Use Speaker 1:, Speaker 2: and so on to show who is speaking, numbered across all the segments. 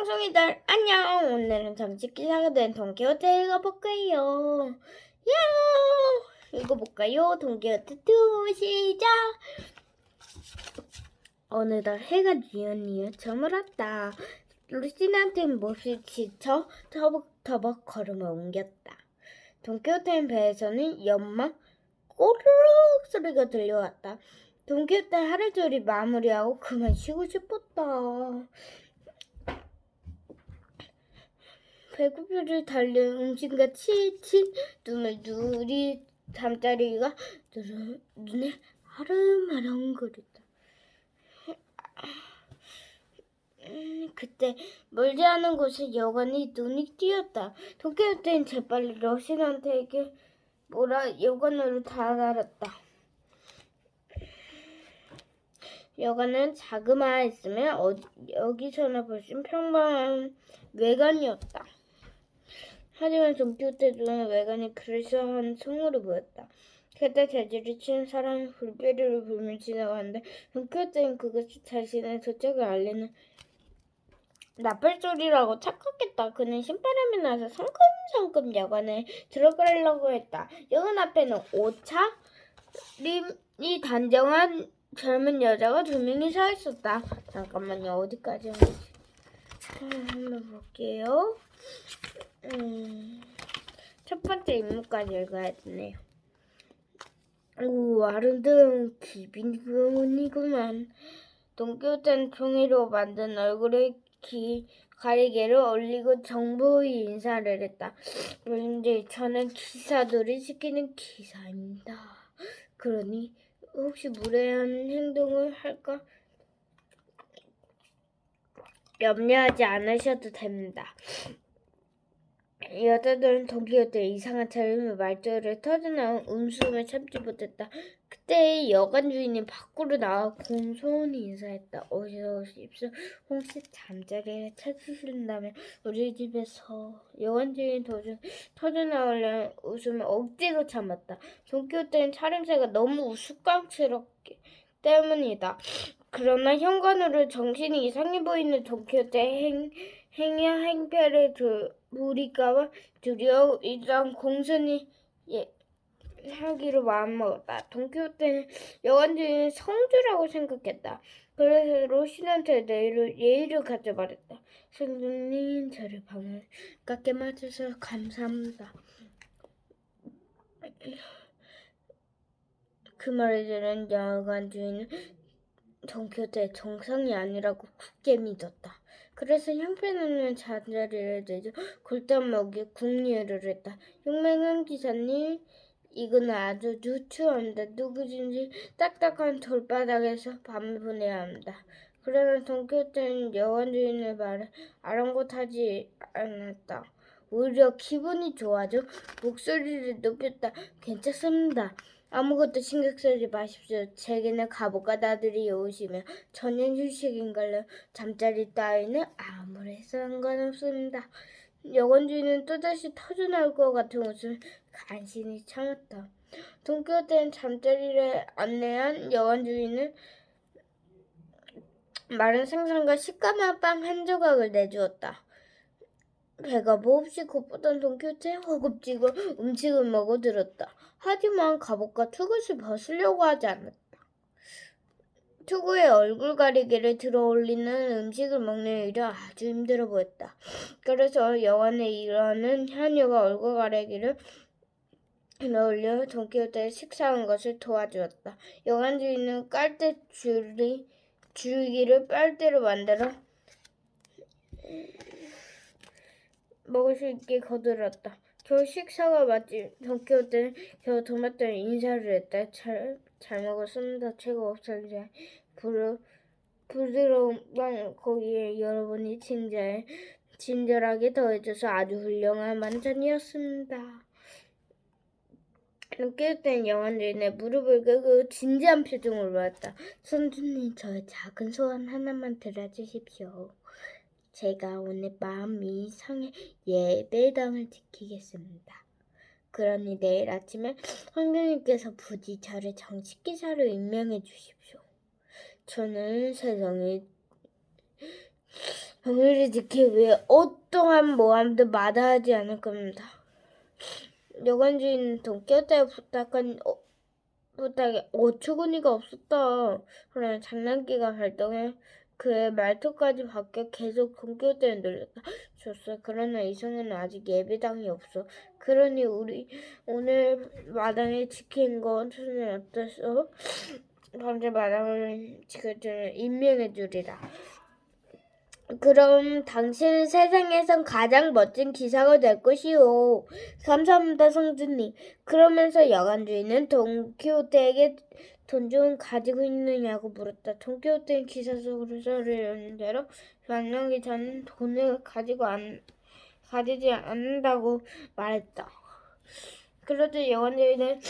Speaker 1: 방송이들 안녕. 오늘은 정식 기사가 된 동키호테 읽어볼까요. 야! 읽어볼까요? 동키호테 2 시작! 어느덧 해가 뉘엿뉘엿 저물었다. 루시한테는 몹시 지쳐 터벅터벅 걸음을 옮겼다. 동키호테는 배에서는 연막 꼬르륵 소리가 들려왔다. 동키호테 하루 종일 마무리하고 그만 쉬고 싶었다 배고프를 달린 음식과 치친 눈을 누리 잠자리가 눈- 눈에 하름하름거렸다. 음, 그때 멀지 않은 곳에 여관이 눈이 띄었다. 도쿄때는 재빨리 러신한테에게 뭐라 여관으로 달아났다. 여관은 자그마했으며 어, 여기서나 볼수 있는 평범한 외관이었다. 하지만 동키호테 눈은 외관이 그리스한 성으로 보였다. 그때 재질이 치는 사람이 불빛을 불며 지나가는데 동키호테는 그것이 자신의 도착을 알리는 나팔 소리라고 착각했다. 그는 신바람이 나서 성큼성큼 여관에 들어가려고 했다. 여관 앞에는 오차림이 단정한 젊은 여자가 두 명이 서 있었다. 잠깐만요. 어디까지 한번 볼게요. 음, 첫 번째 인물까지 읽어야 되네요. 오, 아름다운 기빈부문이구만. 동교된 종이로 만든 얼굴에 기, 가리개를 올리고 정보의 인사를 했다. 왠지 저는 기사들이 시키는 기사입니다. 그러니 혹시 무례한 행동을 할까 염려하지 않으셔도 됩니다. 여자들은 동기였대 이상한 차림의 말투를 터져나온 음수음을 참지 못했다. 그때 여관 주인이 밖으로 나와 공손히 인사했다. 어서 오십시오. 혹시 잠자리를 찾으신다면 우리 집에서 여관 주인 도중 터져나오려는 웃음을 억지로 참았다. 동기였대는 차림새가 너무 우스꽝스럽기 때문이다. 그러나 현관으로 정신이 이상해 보이는 동키호테 행, 행여 행패를 두, 부릴까봐 두려워 일단 공손히 예, 하기로 마음먹었다. 동키호테는 여관주인 성주라고 생각했다. 그래서 로신한테 예의를, 예의를 갖자 말했다. 성주님 저를 깎게 맞춰서 감사합니다. 그 말을 들은 여관 주인은 동키호테의 정상이 아니라고 굳게 믿었다. 그래서 형편없는 잔자리를 내줘 골단 먹이 궁리를 했다. 용맹한 기사님, 이건 아주 누추합니다. 누구든지 딱딱한 돌바닥에서 밤을 보내야 합니다. 그러나 동키호테는 여관 주인의 말에 아랑곳하지 않았다. 오히려 기분이 좋아져 목소리를 높였다. 괜찮습니다. 아무것도 신경 쓰지 마십시오. 제게는 갑옷과 나들이 오시며 저녁 휴식인걸요. 잠자리 따위는 아무리 상관없습니다. 여관주인은 또다시 터져나올 것 같은 웃음을 간신히 참았다. 동교대는 잠자리를 안내한 여관주인은 마른 생선과 식감한 빵한 조각을 내주었다. 배가 몹시 고프던 동키호테 허겁지겁 음식을 먹어들었다. 하지만 갑옷과 투구를 벗으려고 하지 않았다. 투구의 얼굴 가리개를 들어 올리는 음식을 먹는 일이 아주 힘들어 보였다. 그래서 여관에 일하는 향녀가 얼굴 가리개를 들어올려 동키호테의 식사한 것을 도와주었다. 여관 주인은 깔대 줄이 줄기를 빨대로 만들어 먹을 수 있게 거들었다. 겨우 식사가 마치 동키호테는 겨우 도마뱀 인사를 했다. 잘, 잘 먹었습니다. 최고 없었자 부르, 부드러운 빵 거기에 여러분이 칭찬해 친절하게 더해줘서 아주 훌륭한 만찬이었습니다. 동키호테는 영환주인의 무릎을 꿇고 진지한 표정으로 말했다. 선주님 저의 작은 소원 하나만 들어주십시오. 제가 오늘 밤 미성의 예배당을 지키겠습니다. 그러니 내일 아침에 황교님께서 부디 저를 정식 기사로 임명해 주십시오. 저는 세상에 정의를 지키기 위해 어떠한 모함도 마다하지 않을 겁니다. 여관주인 돈키호테에 부탁한 어, 부탁에 어처구니가 없었다. 그러나 장난기가 발동해 그의 말투까지 바뀌어 계속 돈키호테를 놀렸다. 줬어. 그러나 이성에는 아직 예배당이 없어. 그러니 우리 오늘 마당에 지킨 것은 어땠어? 밤새 마당을 줄을 임명해 주리라. 그럼 당신은 세상에선 가장 멋진 기사가 될 것이오. 감사합니다, 성주님. 그러면서 여관주인은 돈키호테에게 돈 좀 가지고 있느냐고 물었다. 돈키호테는 기사 속으로 소리를 여는 대로 만나기 전 돈을 가지고 안, 가지지 않는다고 말했다. 그러자 여관주인은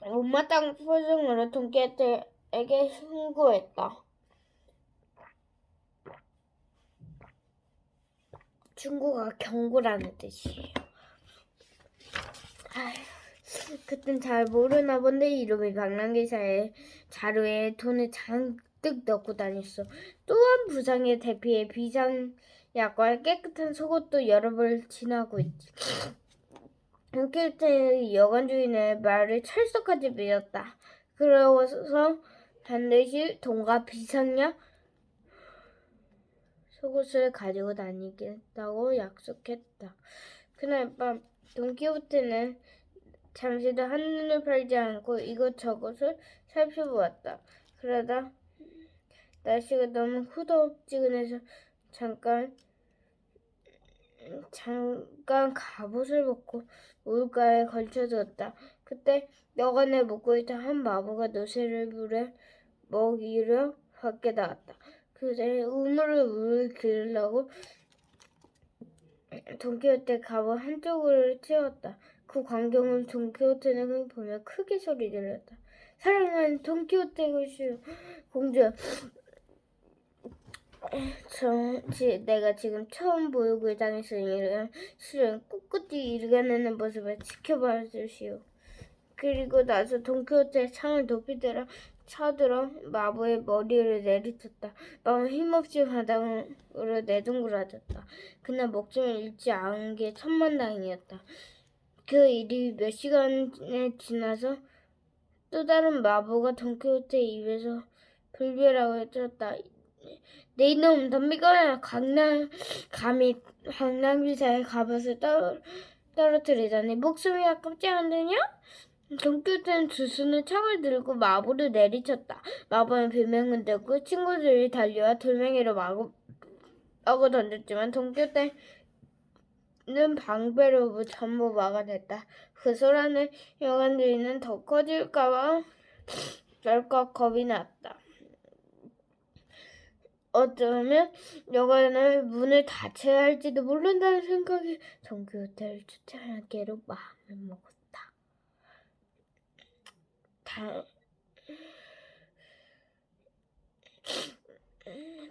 Speaker 1: 못마땅한 표정으로 돈키호테에게 신고했다. 중국어가 경고라는 뜻이에요. 아휴, 그땐 잘 모르나 본데 이름이 방랑기사에 자루에 돈을 잔뜩 넣고 다녔어. 또한 부상에 대피해 비상약과 깨끗한 속옷도 여러 벌 지나고 있지. 웃길 때 여관 주인의 말을 철석하지 믿었다. 그러고서 반드시 돈과 비상약 속옷을 가지고 다니겠다고 약속했다. 그날 밤 돈키호테는 잠시도 한눈을 팔지 않고 이것저것을 살펴보았다. 그러다 날씨가 너무 후덥지근해서 잠깐 잠깐 갑옷을 벗고 물가에 걸쳐두었다. 그때 여관에 묵고 있던 한 마부가 노새를 물에 먹이려 밖에 나왔다. 그래 우물을 물을 기르려고 돈키호테 갑옷 한쪽을 채웠다. 그 광경을 돈키호테는 보며 크게 소리 질렀다. 사랑하는 돈키호테 고슈 공주 저, 지, 내가 지금 처음 보육을 당했으니 실은 꿋꿋이 이겨내는 모습을 지켜봐 주시오. 그리고 나서 돈키호테 창을 높이 들어 쳐들어 마부의 머리를 내리쳤다. 마부 힘없이 바닥으로 내둥그러졌다. 그날 목숨을 잃지 않은 게 천만다행이었다. 그 일이 몇 시간에 지나서 또 다른 마부가 돈키호테 입에서 불벼라고 해쳤다. 내 이놈 덤비거나 강남 감히 강남기사의 갑옷을 떨, 떨어뜨리다니 목숨이 아깝지 않느냐? 돈키호테는 두 손을 창을 들고 마부를 내리쳤다. 마부는 비명을 듣고 친구들이 달려와 돌멩이로 마구 마구 던졌지만 돈키호테 는 방배로 전부 막아냈다. 그 소란을 여관주인은 더 커질까봐 덜컥 겁이 났다. 어쩌면 여관을 문을 닫혀야 할지도 모른다는 생각이 돈키호테를 쫓아내기로 마음을 먹었다. 다...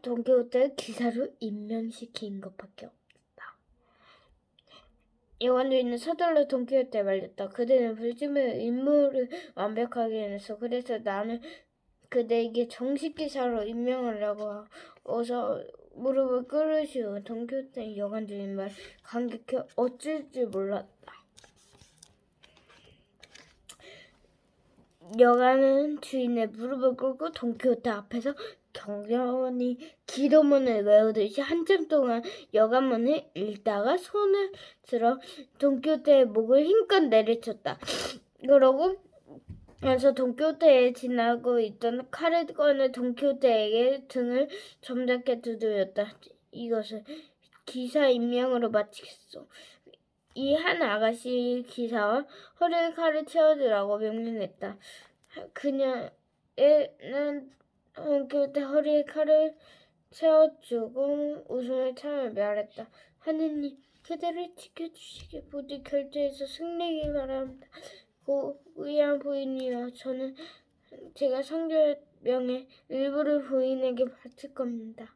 Speaker 1: 돈키호테를 기사로 임명시킨 것밖에 없다. 여관주인은 서둘러 돈키호테에 말렸다. 그대는 불침의 임무를 완벽하게 해냈어. 그래서 나는 그대에게 정식 기사로 임명하려고 어서 무릎을 꿇으시오. 돈키호테는 여관주인 말 감격해 어쩔 줄 몰랐다. 여관은 주인의 무릎을 꿇고 돈키호테 앞에서 경련히 기도문을 외우듯이 한참 동안 여관문을 읽다가 손을 들어 돈키호테의 목을 힘껏 내리쳤다. 그러고 나서 돈키호테에 지나고 있던 칼을 꺼내 돈키호테에게 등을 점잖게 두드렸다. 이것을 기사 임명으로 마치겠소. 이 한 아가씨 기사와 허리에 칼을 채워주라고 명령했다. 그녀는 돈키호테 허리에 칼을 채워주고 웃음을 참으며 말했다. 하느님, 그대를 지켜주시게 부디 결투에서 승리하길 바랍니다. 고귀한 부인이여, 저는 제가 성결명의 일부를 부인에게 바칠 겁니다.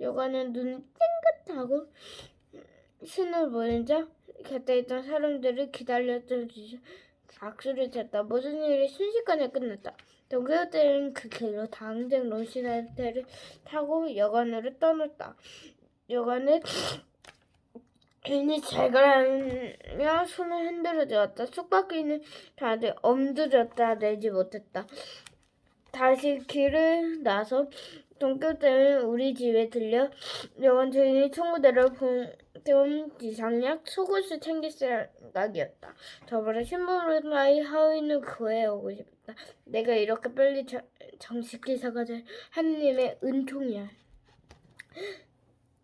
Speaker 1: 여관은 눈을 땡긋하고 신을 보내자 곁에 있던 사람들을 기다렸던 듯이 박수를 쳤다. 모든 일이 순식간에 끝났다. 동교대는 그 길로 당장 론시나이트를 타고 여관으로 떠났다. 여관은 괜히 잘 가라며 손을 흔들어 주었다. 숙박기는 다들 엄두졌다 내지 못했다. 다시 길을 나서 동교대는 우리 집에 들려 여관 주인이 친구들을 본 지상약 속옷을 챙길 생각이었다. 저번에 신부로 나이 하위는 구해 오고 싶다. 내가 이렇게 빨리 저- 정식 기사가 될 하느님의 은총이야.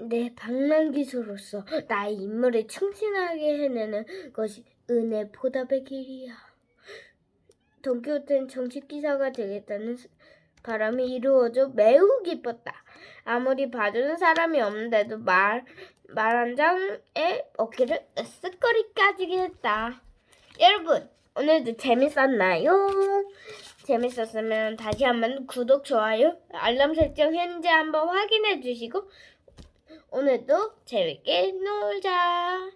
Speaker 1: 내 방랑기소로서 나의 임무를 충실하게 해내는 것이 은혜 보답의 길이야. 동교ten 정식 기사가 되겠다는 스- 바람이 이루어져 매우 기뻤다. 아무리 봐주는 사람이 없는데도 말, 말 한 장에 어깨를 으쓱거리 까지 했다. 여러분, 오늘도 재밌었나요? 재밌었으면 다시 한번 구독, 좋아요, 알람 설정 현재 한번 확인해 주시고 오늘도 재밌게 놀자.